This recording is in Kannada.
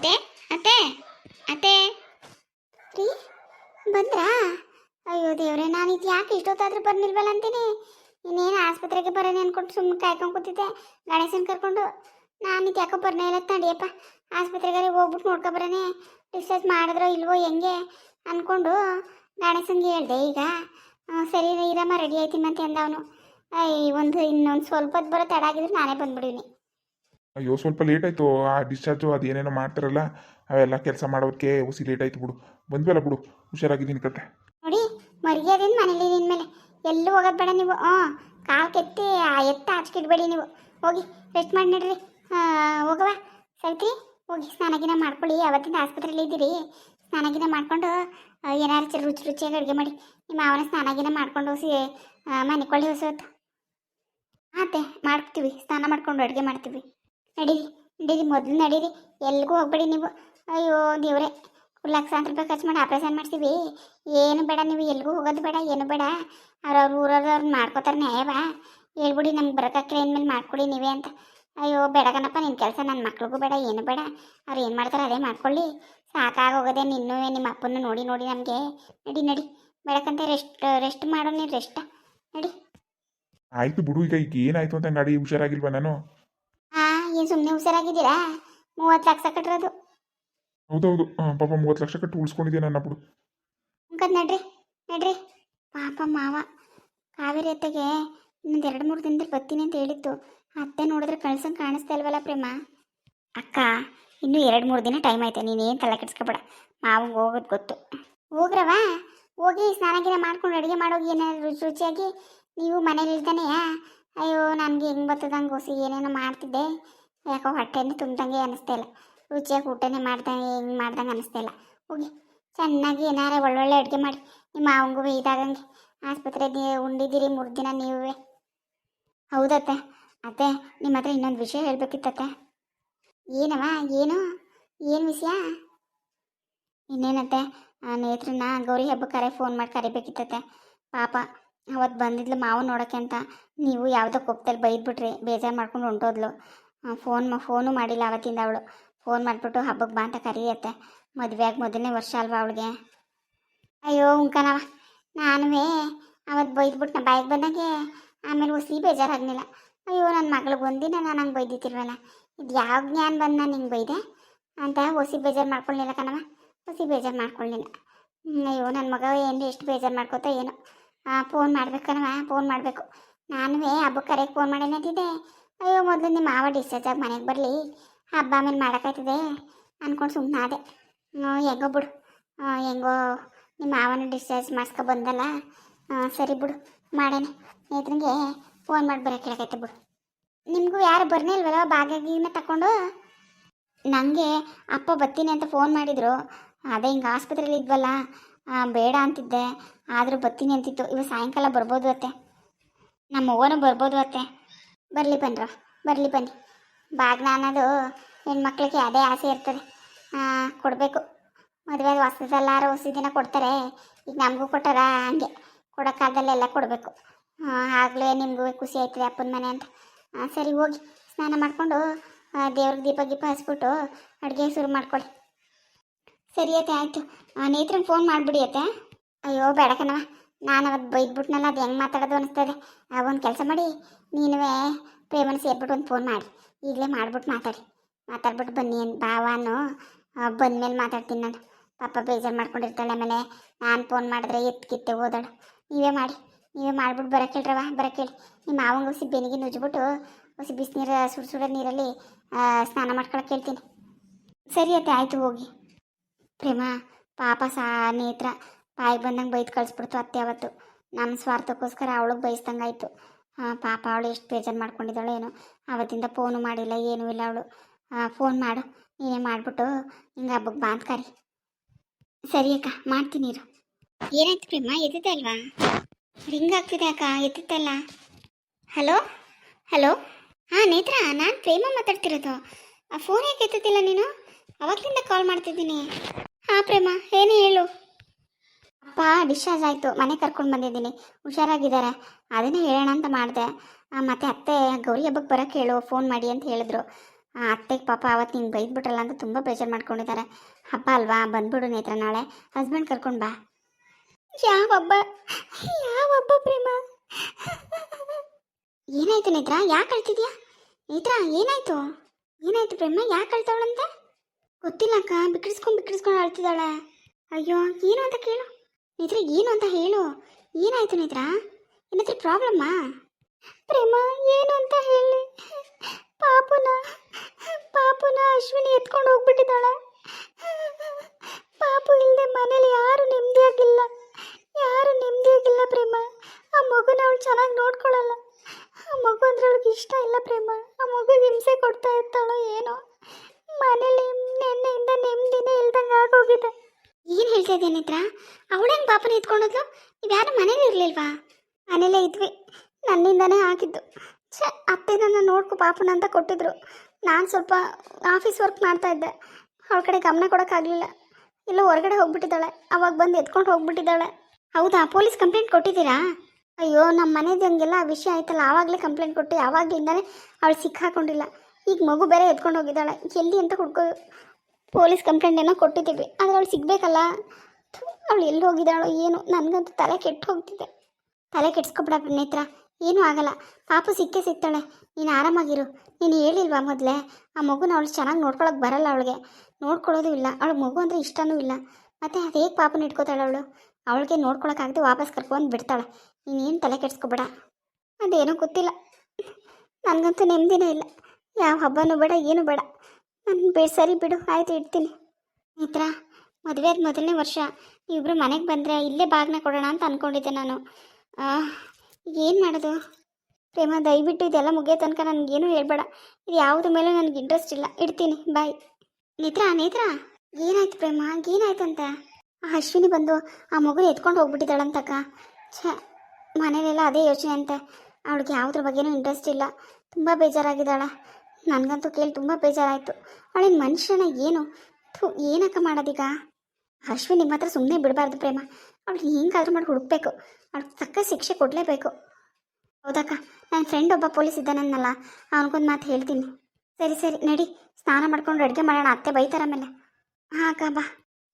ಅತ್ತೆ ಅತ್ತೆ ಅತ್ತೆ. ರೀ, ಬಂದ್ರಾ? ಅಯ್ಯೋ ದೇವ್ರೆ, ನಾನು ಇದು ಯಾಕೆ ಇಷ್ಟೊತ್ತಾದ್ರೂ ಬರ್ನಿಲ್ವಲ್ಲ ಅಂತೀನಿ. ಇನ್ನೇನು ಆಸ್ಪತ್ರೆಗೆ ಬರೋಣ ಅನ್ಕೊಂಡು ಸುಮ್ಮನೆ ಕಾಯ್ಕೊಂಡು ಕೂತಿದ್ದೆ. ಗಣೇಶನ್ ಕರ್ಕೊಂಡು ನಾನು ಇದು ಯಾಕೋ ಬರ್ನೇ ಇಲ್ಲ ತಡಿಯಪ್ಪ. ಆಸ್ಪತ್ರೆಗೆ ಹೋಗ್ಬಿಟ್ಟು ನೋಡ್ಕೊ ಬರೋಣ ಡಿಸ್ಚಾರ್ಜ್ ಮಾಡಿದ್ರೋ ಇಲ್ವೋ ಹೆಂಗೆ ಅಂದ್ಕೊಂಡು ಗಣೇಶನ್ಗೆ ಹೇಳ್ದೆ, ಈಗ ಸರಿ, ಇರಮ್ಮ, ರೆಡಿ ಆಯ್ತೀನಿ, ಅಂತ ಅಂದ ಅವನು. ಒಂದು ಇನ್ನೊಂದು ಸ್ವಲ್ಪ ಹೊತ್ತು ಬರೋ ತಡ ಆಗಿದ್ರೆ ನಾನೇ ಬಂದ್ಬಿಡೀನಿ ಅಯ್ಯೋ, ಸ್ವಲ್ಪ ಲೇಟ್ ಆಯಿತು. ಆ ಡಿಸ್ಚಾರ್ಜು ಅದು ಏನೇನೋ ಮಾಡ್ತಾರಲ್ಲ, ಅವೆಲ್ಲ ಕೆಲಸ ಮಾಡೋದಕ್ಕೆ ಉಸಿ ಲೇಟ್ ಆಯ್ತು ಬಿಡು. ಬಂದ್ವಲ್ಲ ಬಿಡು. ಹುಷಾರಾಗಿದ್ದೀನಿ ಕತೆ. ನೋಡಿ ಮರ್ಯಾದಿಂದ ಮನೇಲಿ ಇನ್ಮೇಲೆ. ಎಲ್ಲೂ ಹೋಗೋದು ಬೇಡ ನೀವು. ಹಾಂ ಕಾಲು ಕೆತ್ತಿ, ಆ ಎತ್ತ ಹಚ್ಕಿಡ್ಬೇಡಿ ನೀವು. ಹೋಗಿ ರೆಸ್ಟ್ ಮಾಡಿ ನಡ್ರಿ. ಹೋಗವ ಸೈತಿ ಹೋಗಿ ಸ್ನಾನಗಿನ ಮಾಡ್ಕೊಳ್ಳಿ. ಅವತ್ತಿಂದ ಆಸ್ಪತ್ರೆಯಲ್ಲಿ ಇದ್ದೀರಿ. ಸ್ನಾನಗಿನ ಮಾಡ್ಕೊಂಡು ಚ- ರುಚಿ ರುಚಿಯಾಗಿ ಅಡುಗೆ ಮಾಡಿ. ನಿಮ್ಮ ಅವನ ಸ್ನಾನಗಿನ ಮಾಡ್ಕೊಂಡು ಹೋಗಿ ಮನೆ ಕೊಳ್ಳಿ ಹೊಸತ್ತು ಆತೆ, ಮಾಡ್ತೀವಿ. ಸ್ನಾನ ಮಾಡ್ಕೊಂಡು ಅಡುಗೆ ಮಾಡ್ತೀವಿ. ನಡೀರಿ ನಡೀರಿ, ಮೊದಲು ನಡೀರಿ. ಎಲ್ಲಿಗೂ ಹೋಗ್ಬೇಡಿ ನೀವು. ಅಯ್ಯೋ ದೇವ್ರೆ ಲಕ್ಷಾಂತರ ರೂಪಾಯಿ ಖರ್ಚು ಮಾಡಿ ಆಪ್ರೇಷನ್ ಮಾಡ್ತೀವಿ ಏನು ಬೇಡ ನೀವು ಎಲ್ಲಿಗೂ ಹೋಗೋದು ಬೇಡ, ಏನು ಬೇಡ. ಅವ್ರವ್ರ ಊರವ್ರವ್ರು ಮಾಡ್ಕೋತಾರೆ ನ್ಯಾಯವಾ. ಹೇಳ್ಬಿಡಿ ನಮ್ಗೆ ಬರೋಕ್ಕಾಗ್ತಿಲ್ಲ ಮೇಲೆ ಮಾಡ್ಕೊಡಿ ನೀವೇ ಅಂತ. ಅಯ್ಯೋ ಬೇಡಗನಪ್ಪ ನಿನ್ನ ಕೆಲಸ ನನ್ನ ಮಕ್ಳಿಗೂ ಬೇಡ, ಏನು ಬೇಡ. ಅವ್ರು ಏನು ಮಾಡ್ತಾರೆ ಅದೇ ಮಾಡ್ಕೊಳ್ಳಿ. ಸಾಕಾಗೋಗದೆ ನಿನ್ನೂ ನಿಮ್ಮ ಅಪ್ಪನ ನೋಡಿ ನೋಡಿ ನಮಗೆ. ನಡಿ ನಡಿ. ಬೇಡಕ್ಕಂತ ರೆಸ್ಟ್ ರೆಸ್ಟ್ ಮಾಡೋ, ನೀನು ರೆಸ್ಟ್. ನಡಿ. ಆಯಿತು ಬಿಡು, ಈಗ ಈಗ ಏನಾಯಿತು ಅಂತ ನಡಿ, ಹುಷಾರಾಗಿಲ್ವಾ ನಾನು? ಏನು ಸುಮ್ಮನೆ ಹುಷಾರಾಗಿದ್ದೀರಾ? ಮೂವತ್ತು ಲಕ್ಷ ಕಟ್ಟಿರೋದು ಹೌದೌದು. ಪಾಪ ಮೂವತ್ತು ಲಕ್ಷ ಕಟ್ಟು ಉಳಿಸ್ಕೊಂಡಿದ್ದೆ ನನ್ನ ಬಿಡು. ಮುಖದ್ ನಡ್ರಿ ನಡ್ರಿ. ಪಾಪ ಮಾವ ಕಾವೇರಿ ಅತ್ತೆಗೆ ಇನ್ನೊಂದು ಎರಡು ಮೂರು ದಿನದಲ್ಲಿ ಬರ್ತೀನಿ ಅಂತ ಹೇಳಿತ್ತು ಅತ್ತೆ ನೋಡಿದ್ರೆ ಕಳ್ಸಂಗೆ ಕಾಣಿಸ್ತಾ ಇಲ್ವಲ್ಲ ಪ್ರೇಮ? ಅಕ್ಕ ಇನ್ನೂ ಎರಡು ಮೂರು ದಿನ ಟೈಮ್ ಐತೆ ನೀನೇನು ತಲೆ ಕೆಡ್ಸ್ಕೊಬೇಡ. ಮಾವು ಹೋಗೋದು ಗೊತ್ತು. ಹೋಗ್ರವ? ಹೋಗಿ ಸ್ನಾನ ಗಿನ ಮಾಡ್ಕೊಂಡು ಅಡುಗೆ ಮಾಡೋಗಿ ಏನಾದ್ರು ರುಚಿ ರುಚಿಯಾಗಿ? ನೀವು ಮನೇಲಿ ಇರ್ತಾನೆಯಾ ಅಯ್ಯೋ ನನಗೆ ಹೆಂಗೆ ಬರ್ತದಂಗೆ ಹೊಸ ಏನೇನೋ ಮಾಡ್ತಿದ್ದೆ. ಯಾಕೋ ಹೊಟ್ಟೆನೇ ತುಂಬ್ದಂಗೆ ಅನಿಸ್ತಾ ಇಲ್ಲ. ರುಚಿಯಾಗಿ ಊಟನೇ ಮಾಡ್ದಂಗೆ ಹೆಂಗೆ ಮಾಡ್ದಂಗೆ ಅನಿಸ್ತಾ ಇಲ್ಲ. ಹೋಗಿ ಚೆನ್ನಾಗಿ ಏನಾರ ಒಳ್ಳೊಳ್ಳೆ ಅಡುಗೆ ಮಾಡಿ. ನಿಮ್ಮ ಮಾವಂಗೂ ಇದಾಗಂಗೆ. ಆಸ್ಪತ್ರೆ ಉಂಡಿದ್ದೀರಿ ಮೂರು ದಿನ ನೀವೇ. ಹೌದತ್ತೆ. ಅತ್ತೆ, ನಿಮ್ಮ ಹತ್ರ ಇನ್ನೊಂದು ವಿಷಯ ಹೇಳ್ಬೇಕಿತ್ತತ್ತೆ. ಏನವ, ಏನು? ಏನು ವಿಷಯ? ಇನ್ನೇನತ್ತೆ? ನೇತ್ರನ ಗೌರಿ ಹಬ್ಬಕ್ಕಾರೆ ಫೋನ್ ಮಾಡಿ ಕರಿಬೇಕಿತ್ತತ್ತೆ. ಪಾಪ ಅವತ್ತು ಬಂದಿದ್ಲು ಮಾವು ನೋಡೋಕೆ ಅಂತ. ನೀವು ಯಾವುದೋ ಕೋಪದಲ್ಲಿ ಬೈದ್ಬಿಟ್ರಿ, ಬೇಜಾರು ಮಾಡ್ಕೊಂಡು ಹೊಂಟೋದ್ಲು. ಫೋನ್ ಫೋನು ಮಾಡಿಲ್ಲ ಅವತ್ತಿಂದ ಅವಳು. ಫೋನ್ ಮಾಡಿಬಿಟ್ಟು ಹಬ್ಬಕ್ಕೆ ಬಾ ಅಂತ ಕರೆಯತ್ತೆ. ಮದುವೆಯಾಗಿ ಮೊದಲನೇ ವರ್ಷ ಅಲ್ವಾ ಅವಳಿಗೆ. ಅಯ್ಯೋ, ಉಂಕನವ. ನಾನುವೇ ಅವತ್ತು ಬೈದ್ಬಿಟ್ಟು ನಾ ಬಾಯಿಗೆ ಬಂದಾಗೆ. ಆಮೇಲೆ ಉಸಿ ಬೇಜಾರಾಗಲಿಲ್ಲ ಅಯ್ಯೋ ನನ್ನ ಮಗಳಿಗೆ ಒಂದಿನ ನಾನು ಹಂಗೆ ಬೈದಿತ್ತಿಲ್ವಲ್ಲ ಇದು ಯಾವ ಜ್ಞಾನ ಬಂದು ನಾನು ಹಿಂಗೆ ಬೈದೆ? ಅಂತ ಹೊಸಿ ಬೇಜಾರು ಮಾಡ್ಕೊಳ್ಳಿಲ್ಲ ಕಣವ. ಹೊಸಿ ಬೇಜಾರು ಮಾಡ್ಕೊಳ್ಳಿಲ್ಲ ಅಯ್ಯೋ ನನ್ನ ಮಗ ಏನು ಎಷ್ಟು ಬೇಜಾರು ಮಾಡ್ಕೋತಾ ಏನು. ಫೋನ್ ಮಾಡ್ಬೇಕನವ ಫೋನ್ ಮಾಡಬೇಕು. ನಾನುವೇ ಹಬ್ಬಕ್ಕೆ ಕರೆಗೆ ಫೋನ್ ಅಂತಿದ್ದೆ ಅಯ್ಯೋ, ಮೊದಲು ನಿಮ್ಮ ಮಾವ ಡಿಸ್ಚಾರ್ಜ್ ಆಗಿ ಮನೆಗೆ ಬರಲಿ. ಹಬ್ಬ ಆಮೇಲೆ ಮಾಡೋಕ್ಕಾಯ್ತದೆ ಅಂದ್ಕೊಂಡು ಸುಮ್ಮನೆ ಅದೇ ಹೆಂಗೋ ಬಿಡು. ಹೆಂಗೋ ನಿಮ್ಮ ಮಾವನ ಡಿಸ್ಚಾರ್ಜ್ ಮಾಡ್ಸ್ಕೊ ಬಂದಲ್ಲ. ಸರಿ ಬಿಡು, ಮಾಡೇನೆ. ನೇತ್ರಂಗೆ ಫೋನ್ ಮಾಡಿ ಬರೋಕೆ ಹೇಳಕೈತೆ ಬಿಡು. ನಿಮಗೂ ಯಾರು ಬರನೇ ಇಲ್ವಲ್ಲ ಬಾಗಿನ ತಗೊಂಡು ನನಗೆ ಅಪ್ಪ ಬತ್ತೀನಿ ಅಂತ ಫೋನ್ ಮಾಡಿದರು. ಅದೇ ಹಿಂಗೆ ಆಸ್ಪತ್ರೆಯಲ್ಲಿ ಇದ್ವಲ್ಲ. ಬೇಡ ಅಂತಿದ್ದೆ. ಆದರೂ ಬರ್ತೀನಿ ಅಂತಿತ್ತು. ಇವಾಗ ಸಾಯಂಕಾಲ ಬರ್ಬೋದು ಅತ್ತೆ. ನಮ್ಮ ಅವ್ವನೂ ಬರ್ಬೋದು ಅತ್ತೆ. ಬರಲಿ ಬನ್ರ ಬರಲಿ ಬನ್ನಿ ಬಾಗ್ನ ಅನ್ನೋದು ಹೆಣ್ಮಕ್ಳಿಗೆ ಅದೇ ಆಸೆ ಇರ್ತದೆ. ಕೊಡಬೇಕು. ಮದುವೆ ಹೊಸದಲ್ಲಾರು ಹೊಸ ದಿನ ಕೊಡ್ತಾರೆ. ಈಗ ನಮಗೂ ಕೊಟ್ಟಾರ ಹಂಗೆ. ಕೊಡೋಕ್ಕಾಗಲ್ಲ ಎಲ್ಲ ಕೊಡಬೇಕು ಆಗಲೇ ನಿಮಗೂ ಖುಷಿ ಆಯ್ತದೆ ಅಪ್ಪನ ಮನೆ ಅಂತ. ಸರಿ ಹೋಗಿ, ಸ್ನಾನ ಮಾಡಿಕೊಂಡು ದೇವ್ರಿಗೆ ದೀಪ ಗೀಪ ಹಚ್ಬಿಟ್ಟು ಅಡುಗೆ ಶುರು ಮಾಡ್ಕೊಳ್ಳಿ ಸರಿ ಅತ್ತೆ, ಆಯಿತು. ನೇತ್ರಂಗೆ ಫೋನ್ ಮಾಡಿಬಿಡಿ ಅತ್ತೆ. ಅಯ್ಯೋ, ಬೇಡ ಕಣವ ನಾನು ಅವತ್ತು ಬೈದ್ಬಿಟ್ನಲ್ಲ, ಅದು ಹೆಂಗೆ ಮಾತಾಡೋದು ಅನಿಸ್ತದೆ. ಒಂದು ಕೆಲಸ ಮಾಡಿ, ನೀನುವೇ ಪ್ರೇಮನ ಸೇರ್ಬಿಟ್ಟು ಒಂದು ಫೋನ್ ಮಾಡಿ. ಈಗಲೇ ಮಾಡ್ಬಿಟ್ಟು ಮಾತಾಡಿ. ಮಾತಾಡ್ಬಿಟ್ಟು ಬನ್ನಿ ಏನು ಭಾವನು. ಬಂದ್ಮೇಲೆ ಮಾತಾಡ್ತೀನಿ ನಾನು. ಪಾಪ ಬೇಜಾರು ಮಾಡ್ಕೊಂಡಿರ್ತಾಳೆ ಆಮೇಲೆ. ನಾನು ಫೋನ್ ಮಾಡಿದ್ರೆ ಎತ್ಕಿತ್ತೆ ಓದಾಳು ನೀವೇ ಮಾಡಿ. ನೀವೇ ಮಾಡ್ಬಿಟ್ಟು ಬರೋಕೆ ಹೇಳ್ರವ ಬರೋಕೆ ಹೇಳಿ. ನಿಮ್ಮ ಮಾವಂಗೆ ಹೊಸಿ ಬೆನಿಗೆ ನುಜ್ಬಿಟ್ಟು ಹೊಸಿ ಬಿಸಿನೀರು ಸುಡು ಸುಡೋ ನೀರಲ್ಲಿ ಸ್ನಾನ ಮಾಡ್ಕೊಳಕ್ಕೆ ಹೇಳ್ತೀನಿ ಸರಿ ಅತ್ತೆ, ಆಯಿತು ಹೋಗಿ. ಪ್ರೇಮ, ಪಾಪ ಸಾ, ನೇತ್ರ. ಬಾಯಿ ಬಂದಂಗೆ ಬೈದು ಕಳಿಸ್ಬಿಡ್ತು ಅತ್ತೆ ಅವತ್ತು. ನಮ್ಮ ಸ್ವಾರ್ಥಕ್ಕೋಸ್ಕರ ಅವಳಿಗೆ ಬಯಸ್ದಂಗಾಯ್ತು ಪಾಪ ಅವಳು ಎಷ್ಟು ಬೇಜಾರು ಮಾಡ್ಕೊಂಡಿದ್ದಾಳೆ ಏನೋ. ಅವತ್ತಿಂದ ಫೋನು ಮಾಡಿಲ್ಲ, ಏನೂ ಇಲ್ಲ ಅವಳು. ಫೋನ್ ಮಾಡು. ನೀನೇ ಮಾಡಿಬಿಟ್ಟು ಹಿಂಗೆ ಹಬ್ಬಕ್ಕೆ ಬಾ ಅಂತ ಕರಿ. ಸರಿ ಅಕ್ಕ, ಮಾಡ್ತೀನಿ ಇರು. ಏನಾಯ್ತು ಪ್ರೇಮ ಎದ್ದಲ್ವಾ ರಿಂಗ್ ಆಗ್ತಿದೆ ಅಕ್ಕ ಎತ್ತಿತ್ತಲ್ಲ ಹಲೋ? ಹಲೋ? ಹಾಂ ನೇತ್ರ, ನಾನು ಪ್ರೇಮ ಮಾತಾಡ್ತಿರೋದು. ಆ ಫೋನ್ ಯಾಕೆ ಎತ್ತುತ್ತಿಲ್ಲ ನೀನು? ಅವಾಗಲಿಂದ ಕಾಲ್ ಮಾಡ್ತಿದ್ದೀನಿ. ಹಾಂ, ಪ್ರೇಮ, ಏನು ಹೇಳು? ಅಪ್ಪ ಡಿಸ್ಚಾರ್ಜ್ ಆಯಿತು. ಮನೆ ಕರ್ಕೊಂಡು ಬಂದಿದ್ದೀನಿ. ಹುಷಾರಾಗಿದ್ದಾರೆ ಅದನ್ನೇ ಹೇಳೋಣ ಅಂತ ಮಾಡಿದೆ. ಮತ್ತು ಅತ್ತೆ, ಗೌರಿ ಹಬ್ಬಕ್ಕೆ ಬರೋಕ್ಕೆ ಹೇಳು. ಫೋನ್ ಮಾಡಿ ಅಂತ ಹೇಳಿದ್ರು. ಆ, ಅತ್ತೆಗೆ ಪಾಪ ಅವತ್ತು ನಿಂಗೆ ಬೈದ್ಬಿಟ್ರಲ್ಲ ಅಂತ ತುಂಬ ಬೇಜಾರು ಮಾಡ್ಕೊಂಡಿದ್ದಾರೆ ಹಬ್ಬ ಅಲ್ವಾ? ಬಂದ್ಬಿಡು ನೇತ್ರ ನಾಳೆ. ಹಸ್ಬೆಂಡ್ ಕರ್ಕೊಂಡು ಬಾ. ಯಾವ ಹಬ್ಬ? ಯಾವ ಹಬ್ಬ ಪ್ರೇಮ? ಏನಾಯ್ತು ನೇತ್ರ ಯಾಕೆ ಅಳ್ತಿದ್ಯಾ? ನೇತ್ರ ಏನಾಯ್ತು? ಏನಾಯ್ತು ಪ್ರೇಮ? ಯಾಕೆ ಅಳ್ತಾವಳಂತೆ? ಗೊತ್ತಿಲ್ಲ ಅಕ್ಕ. ಬಿಕ್ಕಿಸ್ಕೊಂಡು ಬಿಕ್ಕಿಸ್ಕೊಂಡು ಅಳ್ತಿದ್ದಾಳೆ. ಅಯ್ಯೋ, ಏನು ಅಂತ ಕೇಳು. ನೇತ್ರ ಏನು ಅಂತ ಹೇಳು. ಏನಾಯ್ತು ನಿದ್ರ? ಏನಾದ್ರೂ ಪ್ರಾಬ್ಲಮ್ಮಾ? ಪ್ರೇಮ, ಏನು ಅಂತ ಹೇಳಿ. ಪಾಪುನ ಪಾಪುನ ಅಶ್ವಿನಿ ಎತ್ಕೊಂಡು ಹೋಗ್ಬಿಟ್ಟಿದ್ದಾಳೆ. ಪಾಪು ಇಲ್ಲದೆ ಮನೇಲಿ ಯಾರು ನೆಮ್ಮದಿಯಾಗಿಲ್ಲ ಯಾರು ನೆಮ್ಮದಿಯಾಗಿಲ್ಲ ಪ್ರೇಮ. ಆ ಮಗುನ ಅವಳು ಚೆನ್ನಾಗಿ ನೋಡ್ಕೊಳ್ಳಲ್ಲ ಆ ಮಗು ಅಂದ್ರೆ ಅವಳಿಗೆ ಇಷ್ಟ ಇಲ್ಲ ಪ್ರೇಮ. ಆ ಮಗುಗೆ ಹಿಂಸೆ ಕೊಡ್ತಾ ಇರ್ತಾಳೋ ಏನೋ. ಮನೇಲಿ ನೆನ್ನೆಯಿಂದ ನೆಮ್ಮದಿನೇ ಇಲ್ದಂಗೆ ಆಗೋಗಿದೆ. ಏನು ಹೇಳ್ತಾ ಇದ್ದೀನಿ ಹತ್ರ ಅವಳೇನು ಪಾಪನ ಎತ್ಕೊಂಡೋದ್ಲು? ನೀವು ಯಾರು ಮನೇಲಿ ಇರಲಿಲ್ವಾ? ಮನೇಲೇ ಇದ್ವಿ. ನನ್ನಿಂದನೇ ಆಗಿದ್ದು. ಛೇ ಅತ್ತೆ ನನ್ನ ನೋಡ್ಕೊ ಪಾಪನ ಅಂತ ಕೊಟ್ಟಿದ್ರು. ನಾನು ಸ್ವಲ್ಪ ಆಫೀಸ್ ವರ್ಕ್ ಮಾಡ್ತಾ ಇದ್ದೆ. ಅವ್ಳ ಕಡೆ ಗಮನ ಕೊಡೋಕ್ಕಾಗಲಿಲ್ಲ ಇಲ್ಲ ಹೊರಗಡೆ ಹೋಗ್ಬಿಟ್ಟಿದ್ದಾಳೆ. ಅವಾಗ ಬಂದು ಎತ್ಕೊಂಡು ಹೋಗ್ಬಿಟ್ಟಿದ್ದಾಳೆ. ಹೌದಾ? ಪೊಲೀಸ್ ಕಂಪ್ಲೇಂಟ್ ಕೊಟ್ಟಿದ್ದೀರಾ? ಅಯ್ಯೋ ನಮ್ಮ ಮನೆದಂಗೆಲ್ಲ ಆ ವಿಷಯ ಆಯ್ತಲ್ಲ. ಆವಾಗಲೇ ಕಂಪ್ಲೇಂಟ್ ಕೊಟ್ಟು ಆವಾಗಲಿಂದನೇ ಅವಳು ಸಿಕ್ಕಾಕೊಂಡಿಲ್ಲ. ಈಗ ಮಗು ಬೇರೆ ಎತ್ಕೊಂಡು ಹೋಗಿದ್ದಾಳೆ. ಎಲ್ಲಿ ಅಂತ ಹುಡ್ಕೋ ಪೊಲೀಸ್ ಕಂಪ್ಲೇಂಟ್ ಏನೋ ಕೊಟ್ಟಿದ್ದೀವಿ. ಆದರೆ ಅವಳು ಸಿಗಬೇಕಲ್ಲ? ಅವಳು ಎಲ್ಲಿ ಹೋಗಿದ್ದಾಳೋ ಏನು, ನನಗಂತೂ ತಲೆ ಕೆಟ್ಟು ಹೋಗ್ತಿದೆ. ತಲೆ ಕೆಡ್ಸ್ಕೊಬಿಡ ನೇತ್ರ ಏನೂ ಆಗಲ್ಲ. ಪಾಪ ಸಿಕ್ಕೇ ಸಿಗ್ತಾಳೆ. ನೀನು ಆರಾಮಾಗಿರು. ನೀನು ಹೇಳಿಲ್ವಾ ಮೊದಲೇ? ಆ ಮಗುನ ಅವಳು ಚೆನ್ನಾಗಿ ನೋಡ್ಕೊಳಕ್ಕೆ ಬರಲ್ಲ ಅವಳಿಗೆ. ನೋಡ್ಕೊಳ್ಳೋದು ಇಲ್ಲ. ಅವಳು ಮಗು ಅಂದರೆ ಇಷ್ಟನೂ ಇಲ್ಲ. ಮತ್ತು ಅದು ಹೇಗೆ ಪಾಪನ ಇಟ್ಕೋತಾಳೆ ಅವಳು? ಅವಳಿಗೆ ನೋಡ್ಕೊಳಕ್ಕಾಗದೆ ವಾಪಸ್ ಕರ್ಕೊಂಡು ಬಿಡ್ತಾಳೆ. ನೀನೇನು ತಲೆ ಕೆಡ್ಸ್ಕೊಬೇಡ? ಅದೇನೂ ಗೊತ್ತಿಲ್ಲ. ನನಗಂತೂ ನೆಮ್ಮದಿನೇ ಇಲ್ಲ. ಯಾವ ಹಬ್ಬನೂ ಬೇಡ, ಏನೂ ಬೇಡ. ನಾನು ಬೇಸರಿ ಬಿಡು, ಆಯಿತು, ಇಡ್ತೀನಿ. ಮದುವೆ ಆದ ಮೊದಲನೇ ವರ್ಷ. ಇಬ್ಬರು ಮನೆಗೆ ಬಂದರೆ ಇಲ್ಲೇ ಬಾಗ್ನ ಕೊಡೋಣ ಅಂತ ಅಂದ್ಕೊಂಡಿದ್ದೆ ನಾನು. ಏನು ಮಾಡೋದು? ಪ್ರೇಮ, ದಯವಿಟ್ಟು ಇದೆಲ್ಲ ಮುಗಿಯೋ ತನಕ ನನಗೇನು ಹೇಳ್ಬೇಡ. ಇದು ಯಾವುದ್ರ ಮೇಲೂ ನನಗೆ ಇಂಟ್ರೆಸ್ಟ್ ಇಲ್ಲ. ಇಡ್ತೀನಿ, ಬಾಯ್. ನೇತ್ರ ನೇತ್ರ ಏನಾಯ್ತು ಪ್ರೇಮ? ಏನಾಯ್ತಂತೆ? ಆ ಅಶ್ವಿನಿ ಬಂದು ಆ ಮಗು ಎತ್ಕೊಂಡು ಹೋಗ್ಬಿಟ್ಟಿದ್ದಾಳಂತಕ್ಕ. ಛ, ಮನೇಲೆಲ್ಲ ಅದೇ ಯೋಚನೆ ಅಂತೆ ಅವಳಿಗೆ ಯಾವುದ್ರ ಬಗ್ಗೆನೂ ಇಂಟ್ರೆಸ್ಟ್ ಇಲ್ಲ. ತುಂಬ ಬೇಜಾರಾಗಿದ್ದಾಳೆ. ನನಗಂತೂ ಕೇಳಿ ತುಂಬ ಬೇಜಾರಾಯಿತು. ಅವಳಿನ ಮನುಷ್ಯನ ಏನು? ಥೂ, ಏನಕ್ಕ ಮಾಡೋದೀಗ? ಅಶ್ವಿನಿ ಹತ್ರ ಸುಮ್ಮನೆ ಬಿಡಬಾರ್ದು ಪ್ರೇಮ. ಅವಳು ಹಿಂಗಾದ್ರೂ ಮಾಡಿ ಹುಡುಕ್ಬೇಕು. ಅವ್ಳಿಗೆ ತಕ್ಕ ಶಿಕ್ಷೆ ಕೊಡಲೇಬೇಕು. ಹೌದಕ್ಕ ನನ್ನ ಫ್ರೆಂಡ್ ಒಬ್ಬ ಪೊಲೀಸ್ ಇದ್ದಾನನ್ನಲ್ಲ ಅವನಿಗೊಂದು ಮಾತು ಹೇಳ್ತೀನಿ. ಸರಿ ಸರಿ, ನಡಿ, ಸ್ನಾನ ಮಾಡ್ಕೊಂಡು ಅಡುಗೆ ಮಾಡೋಣ, ಅತ್ತೆ ಬೈತಾರ ಆಮೇಲೆ. ಹಾಂ, ಅಕ್ಕ, ಬಾ.